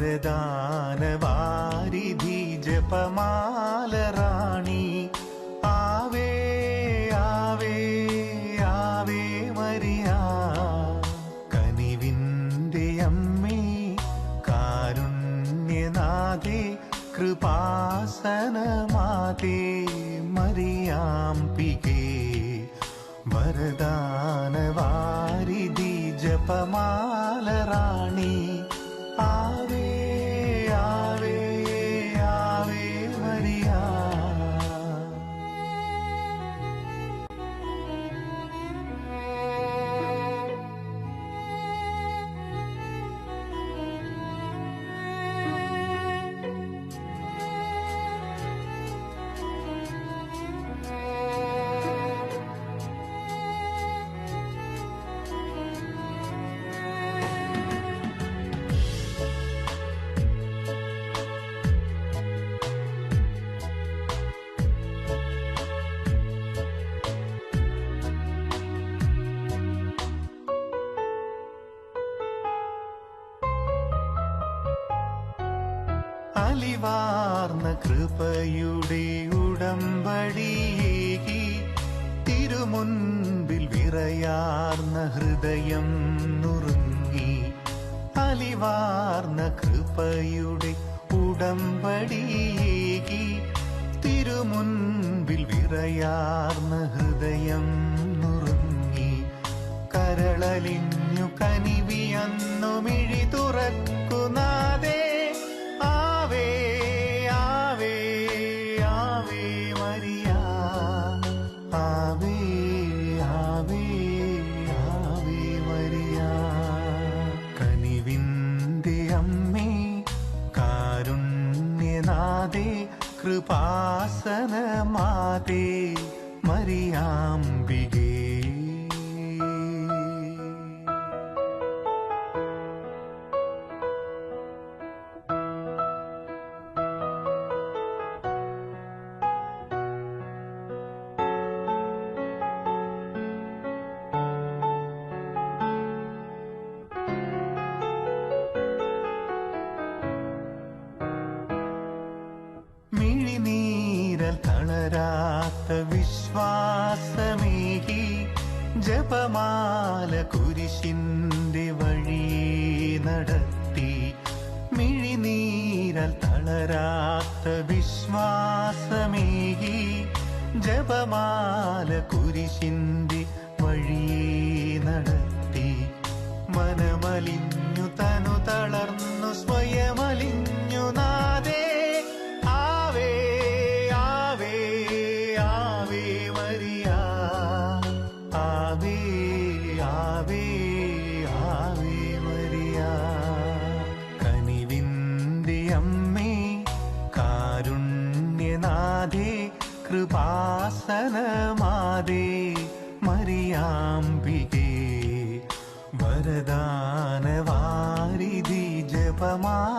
വരദാനവാരിധി ജപമാലറാണി ആവേ ആവേ Ave Maria. കനിവിന്റെ അമ്മേ കാരുണ്യനാഥേ കൃപാസനമാതേ മറിയാംബികേ വരദാനവാരിധി ജപമാലറാണി അലിവാർന്ന കൃപയുടെ ഉടമ്പടിയേകി തിരുമുൻപിൽ വിറയാർന്ന ഹൃദയം നുറുങ്ങി അലിവാർന്ന കൃപയുടെ ഉടമ്പടിയേകി തിരുമുൻപിൽ വിറയാർന്ന ഹൃദയം നുറുങ്ങി കരളലിഞ്ഞു കനിവിയന്നു മിഴി തുറക്കുന്നാദേ കൃപാസനമാതേ മരിയാംബികേ തളരാത്ത വിശ്വാസമേകി ജപമാല കുരിശിന്തി വഴി നടത്തി മനമലിഞ്ഞു കൃപാസനമാതേ മരിയാംബികേ വരദാനവാരിധി ജപമാലറാണി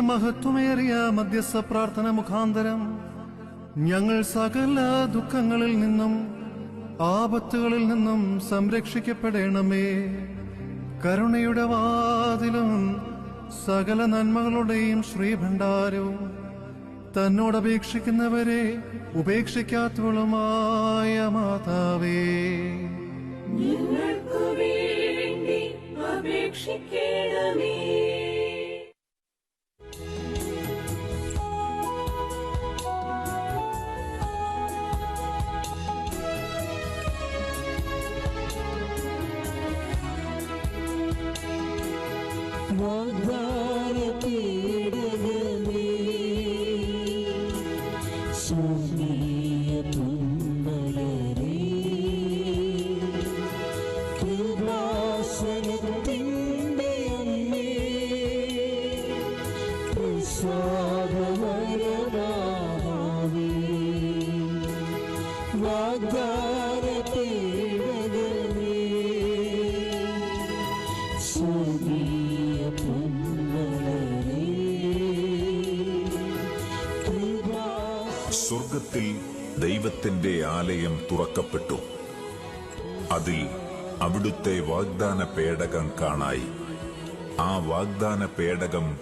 മഹത്വമേറിയ മധ്യസ്ഥ പ്രാർത്ഥന മുഖാന്തരം ഞങ്ങൾ സകല ദുഃഖങ്ങളിൽ നിന്നും ആപത്തുകളിൽ നിന്നും സംരക്ഷിക്കപ്പെടണമേ. കരുണയുടെ വാതിലും സകല നന്മകളുടെയും ശ്രീഭണ്ഡാരവും തന്നോട് അപേക്ഷിക്കുന്നവരെ ഉപേക്ഷിക്കാത്തവളുമായ മാതാവേ. ഞങ്ങൾക്കു വേണ്ടി അപേക്ഷിക്കണമേ. സ്വർഗത്തിൽ ദൈവത്തിന്റെ ആലയം തുറക്കപ്പെട്ടു. അതിൽ അവിടുത്തെ വാഗ്ദാന പേടകം കാണായി. ആ വാഗ്ദാന പേടകം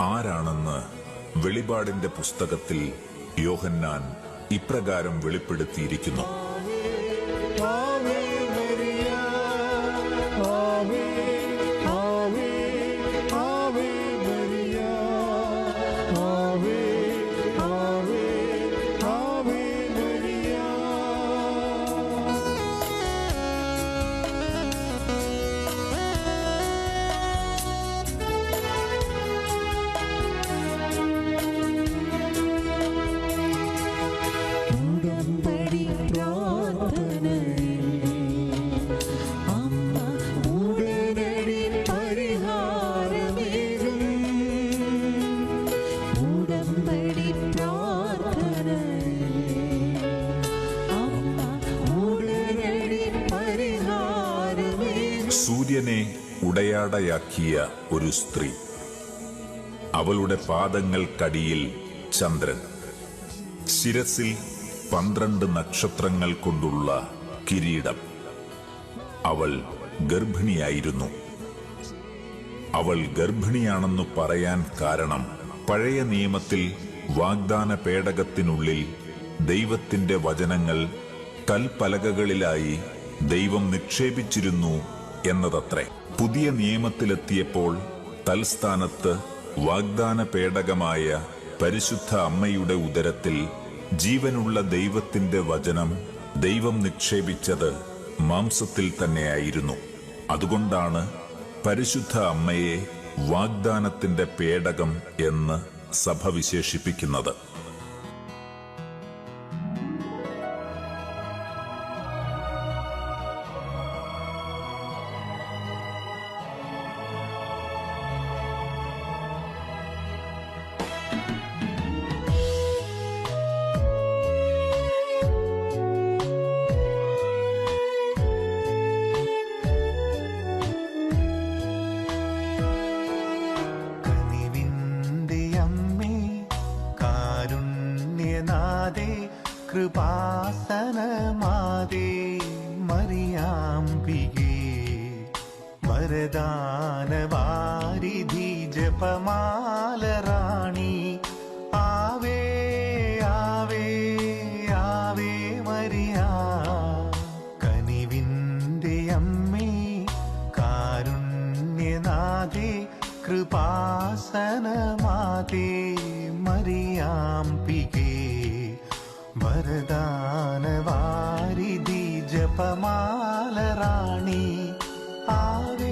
ആരാണെന്ന് വെളിപാടിന്റെ പുസ്തകത്തിൽ യോഹന്നാൻ ഇപ്രകാരം വെളിപ്പെടുത്തിയിരിക്കുന്നു. ഉടയാടയാക്കിയ ഒരു സ്ത്രീ. അവളുടെ പാദങ്ങൾക്കടിയിൽ ചന്ദ്രൻ. ശിരസിൽ പന്ത്രണ്ട് നക്ഷത്രങ്ങൾ കൊണ്ടുള്ള കിരീടം. അവൾ ഗർഭിണിയായിരുന്നു. അവൾ ഗർഭിണിയാണെന്ന് പറയാൻ കാരണം പഴയ നിയമത്തിൽ വാഗ്ദാന പേടകത്തിനുള്ളിൽ ദൈവത്തിന്റെ വചനങ്ങൾ കൽപ്പലകകളിലായി ദൈവം നിക്ഷേപിച്ചിരുന്നു എന്നതത്രേ. പുതിയ നിയമത്തിലെത്തിയപ്പോൾ തൽസ്ഥാനത്ത് വാഗ്ദാന പേടകമായ പരിശുദ്ധ അമ്മയുടെ ഉദരത്തിൽ ജീവനുള്ള ദൈവത്തിന്റെ വചനം ദൈവം നിക്ഷേപിച്ചത് മാംസത്തിൽ തന്നെയായിരുന്നു. അതുകൊണ്ടാണ് പരിശുദ്ധ അമ്മയെ വാഗ്ദാനത്തിന്റെ പേടകം എന്ന് സഭ വിശേഷിപ്പിക്കുന്നത്. കൃപാസനമാതേ മറിയാംബികേ വരദാനവാരിധി ജപമാലറാണി ആവേ ആവേ ആവേ മരിയ കനിവിന്റെ അമ്മേ കാരുണ്യനാഥേ കൃപാസനമാതേ മറിയാംബികേ വരദാനവാരിധി ജപമാലറാണി ആവേ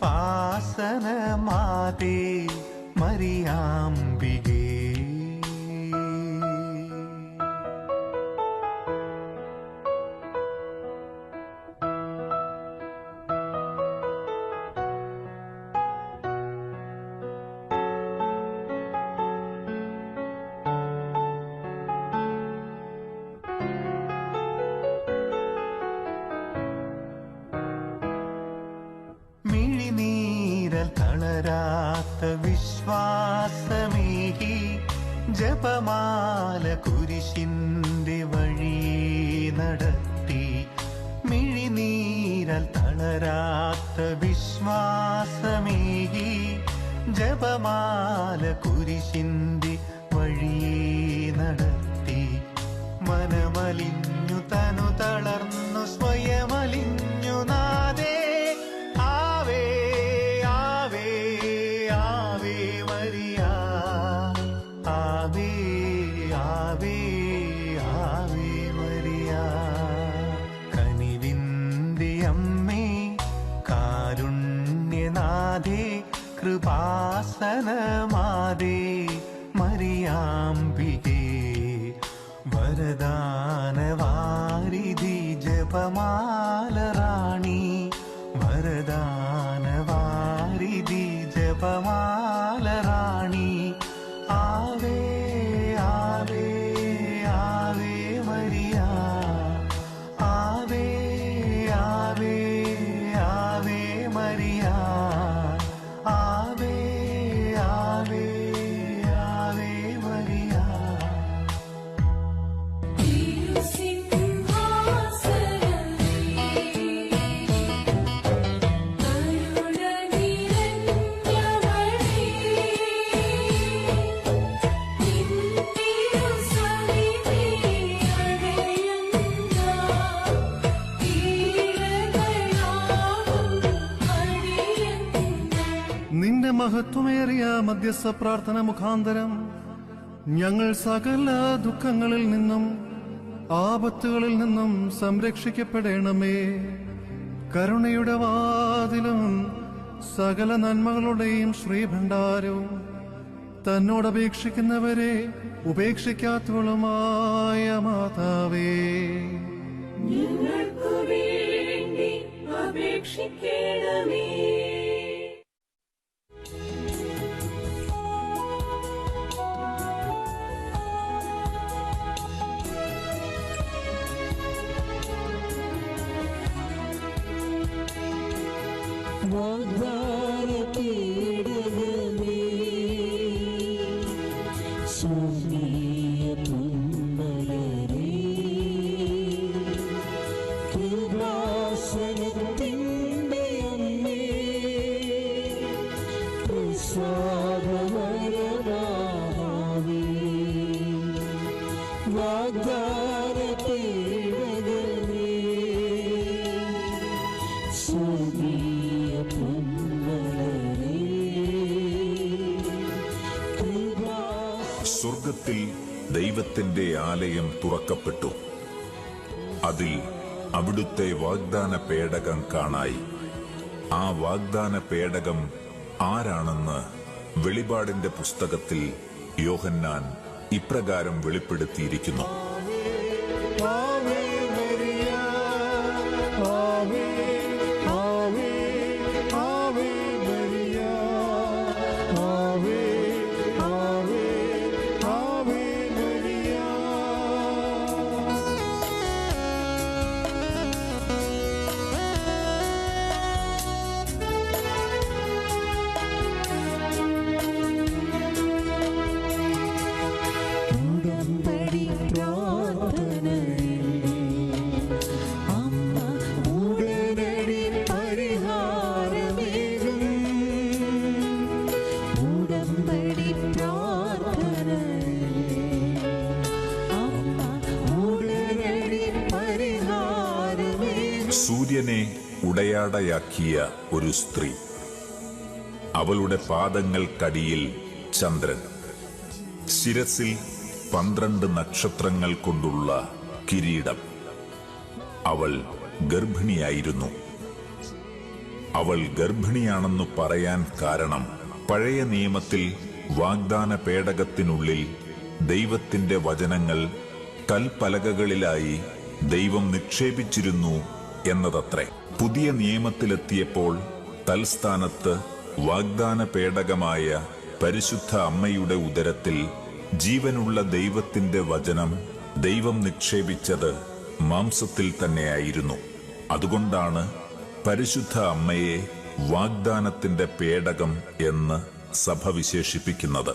കൃപാസന മാതേ മറിയാംബികേ ജപമാല കുരിശിന്റെ വഴി നടത്തി മിഴിനീരൽ തളരാത്ത വിശ്വാസമേകി ജപമാല കുരിശിന്റെ വഴി നടത്തി മനമലിഞ്ഞു തനു തളർന്നു സ്വയമലിഞ്ഞു കൃപാസനമാതേ മറിയാംബികേ വരദാനവാരിധി മഹത്വമേറിയ മധ്യസ്ഥ പ്രാർത്ഥന മുഖാന്തരം ഞങ്ങൾ സകല ദുഃഖങ്ങളിൽ നിന്നും ആപത്തുകളിൽ നിന്നും സംരക്ഷിക്കപ്പെടണമേ. കരുണയുടെ വാതിലും സകല നന്മകളുടെയും ശ്രീഭണ്ഡാരവും തന്നോടപേക്ഷിക്കുന്നവരെ ഉപേക്ഷിക്കാത്തവളുമായ മാതാവേ. അപേക്ഷിക്കണമേ. സ്വർഗത്തിൽ ദൈവത്തിന്റെ ആലയം തുറക്കപ്പെട്ടു. അതിൽ അവിടുത്തെ വാഗ്ദാന പേടകം കാണായി. ആ വാഗ്ദാന പേടകം ആരാണെന്ന് വെളിപാടിന്റെ പുസ്തകത്തിൽ യോഹന്നാൻ ഇപ്രകാരം വെളിപ്പെടുത്തിയിരിക്കുന്നു. ഉടയാടയാക്കിയ ഒരു സ്ത്രീ. അവളുടെ പാദങ്ങൾക്കടിയിൽ ചന്ദ്രൻ. ശിരസിൽ പന്ത്രണ്ട് നക്ഷത്രങ്ങൾ കൊണ്ടുള്ള കിരീടം. അവൾ ഗർഭിണിയായിരുന്നു. അവൾ ഗർഭിണിയാണെന്നു പറയാൻ കാരണം പഴയ നിയമത്തിൽ വാഗ്ദാന പേടകത്തിനുള്ളിൽ ദൈവത്തിന്റെ വചനങ്ങൾ കൽപ്പലകകളിലായി ദൈവം നിക്ഷേപിച്ചിരുന്നു എന്നതത്രേ. പുതിയ നിയമത്തിലെത്തിയപ്പോൾ തൽസ്ഥാനത്ത് വാഗ്ദാന പേടകമായ പരിശുദ്ധ അമ്മയുടെ ഉദരത്തിൽ ജീവനുള്ള ദൈവത്തിന്റെ വചനം ദൈവം നിക്ഷേപിച്ചത് മാംസത്തിൽ തന്നെയായിരുന്നു. അതുകൊണ്ടാണ് പരിശുദ്ധ അമ്മയെ വാഗ്ദാനത്തിന്റെ പേടകം എന്ന് സഭ വിശേഷിപ്പിക്കുന്നത്.